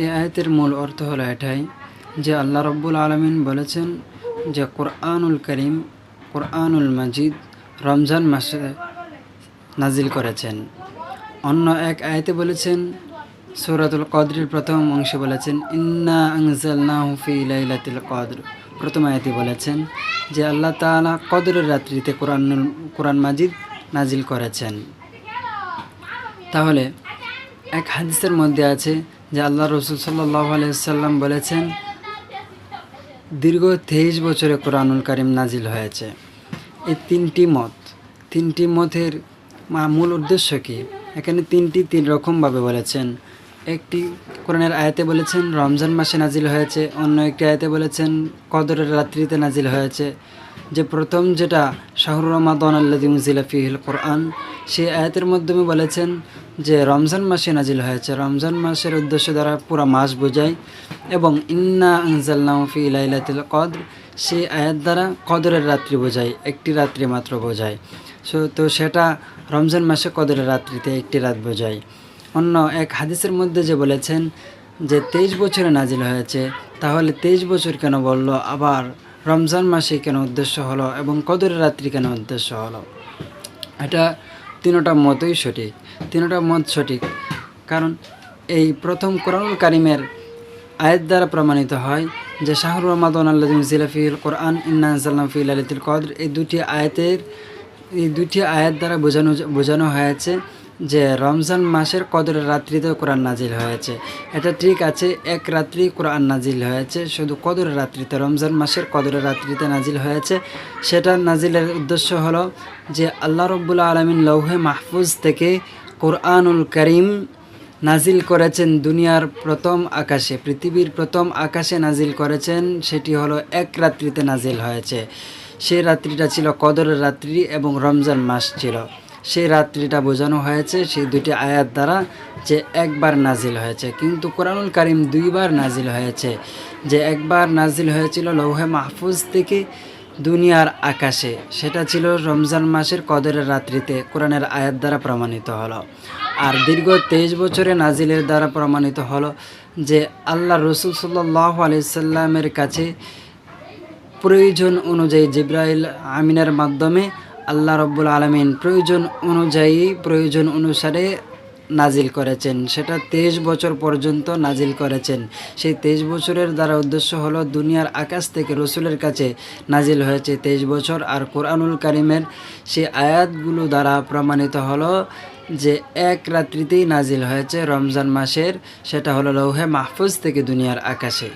এই আয়াতের মূল অর্থ হলো এটাই যে আল্লাহ রব্বুল আলমিন বলেছেন যে কোরআনুল করিম, কোরআনুল মাজিদ রমজান মাসে নাজিল করেছেন। অন্য এক আয়াতে বলেছেন, সৌরাতুল কদরের প্রথম অংশে বলেছেন, ইন্না আংজালনাহু ফি লাইলাতুল কদর। প্রথম আয়াতে বলেছেন যে আল্লাহ তাআলা কদরের রাত্রিতে কোরআনুল, কোরআন মাজিদ নাজিল করেছেন। তাহলে এক হাদিসের মধ্যে আছে যে আল্লাহ রসুল সাল্লাহ আলাইসাল্লাম বলেছেন, দীর্ঘ তেইশ বছরে কোরআনুল কারিম নাজিল হয়েছে। এই তিনটি মত, তিনটি মতের মূল উদ্দেশ্য কি? এখানে তিনটি তিন রকমভাবে বলেছেন। একটি কোরআনের আয়াতে বলেছেন, রমজান মাসে নাজিল হয়েছে। অন্য একটি আয়াতে বলেছেন, কদরের রাত্রিতে নাজিল হয়েছে। যে প্রথম যেটা শাহরুর রমাদন আল্লাদি মুজিলা ফিহিল কোরআন সেই আয়াতের মাধ্যমে বলেছেন যে রমজান মাসে নাজিল হয়েছে। রমজান মাসের উদ্দেশ্য দ্বারা পুরো মাস বোঝায় এবং ইন্না আনজাল্লাহ ফি লাইলাতুল কদর সেই আয়াত দ্বারা কদরের রাত্রি বোঝায়, একটি রাত্রি মাত্র বোঝায়। সো, তো সেটা রমজান মাসে কদরের রাত্রিতে একটি রাত বোঝায়। অন্য এক হাদিসের মধ্যে যে বলেছেন যে তেইশ বছরে নাজিল হয়েছে, তাহলে তেইশ বছর কেন বলল? আবার রমজান মাসে কেন উদ্দেশ্য হলো এবং কদরের রাত্রি কেন উদ্দেশ্য হলো? এটা তিনোটা মতই সঠিক, তিনোটা মত সঠিক। কারণ এই প্রথম কোরআনুল কারিমের আয়ের দ্বারা প্রমাণিত হয় যে শাহরু রহমাদন আল্লাহ জিলাফিল কোরআন, ইন্না সাল্লাম ফিল আলিতুল কদর। এই দুটি আয়তের, এই দুটি আয়াত দ্বারা বোঝানো বোঝানো হয়েছে যে রমজান মাসের কদরের রাত্রিতেও কোরআন নাজিল হয়েছে। এটা ঠিক আছে, এক রাত্রি কোরআন নাজিল হয়েছে, শুধু কদরের রাত্রিতে, রমজান মাসের কদরের রাত্রিতে নাজিল হয়েছে। সেটা নাজিলের উদ্দেশ্য হলো যে আল্লাহ রব্বুল্লা আলমিন লৌহে মাহফুজ থেকে কোরআনুল করিম নাজিল করেছেন দুনিয়ার প্রথম আকাশে, পৃথিবীর প্রথম আকাশে নাজিল করেছেন, সেটি হলো এক রাত্রিতে নাজিল হয়েছে। সেই রাত্রিটা ছিল কদরের রাত্রি এবং রমজান মাস ছিল। সেই রাত্রিটা বোঝানো হয়েছে, সেই দুটি আয়াত দ্বারা যে একবার নাজিল হয়েছে। কিন্তু কোরআনুল কারিম দুইবার নাজিল হয়েছে। যে একবার নাজিল হয়েছিল লৌহে মাহফুজ থেকে দুনিয়ার আকাশে, সেটা ছিল রমজান মাসের কদরের রাত্রিতে কোরআনের আয়াত দ্বারা প্রমাণিত হলো। আর দীর্ঘ তেইশ বছরে নাজিলের দ্বারা প্রমাণিত হলো যে আল্লাহ রসুল সাল্লাহ আলাইসাল্লামের কাছে প্রয়োজন অনুযায়ী জিব্রাইল আমিনের মাধ্যমে আল্লাহ রব্বুল আলমিন প্রয়োজন অনুযায়ী, প্রয়োজন অনুসারে নাজিল করেছেন। সেটা তেইশ বছর পর্যন্ত নাজিল করেছেন। সেই তেইশ বছরের দ্বারা উদ্দেশ্য হলো, দুনিয়ার আকাশ থেকে রসুলের কাছে নাজিল হয়েছে। তেইশ বছর আর কোরআনুল কারিমের সেই আয়াতগুলো দ্বারা প্রমাণিত হলো যে এক রাত্রিতেই নাজিল হয়েছে রমজান মাসের, সেটা হলো লৌহে মাহফুজ থেকে দুনিয়ার আকাশে।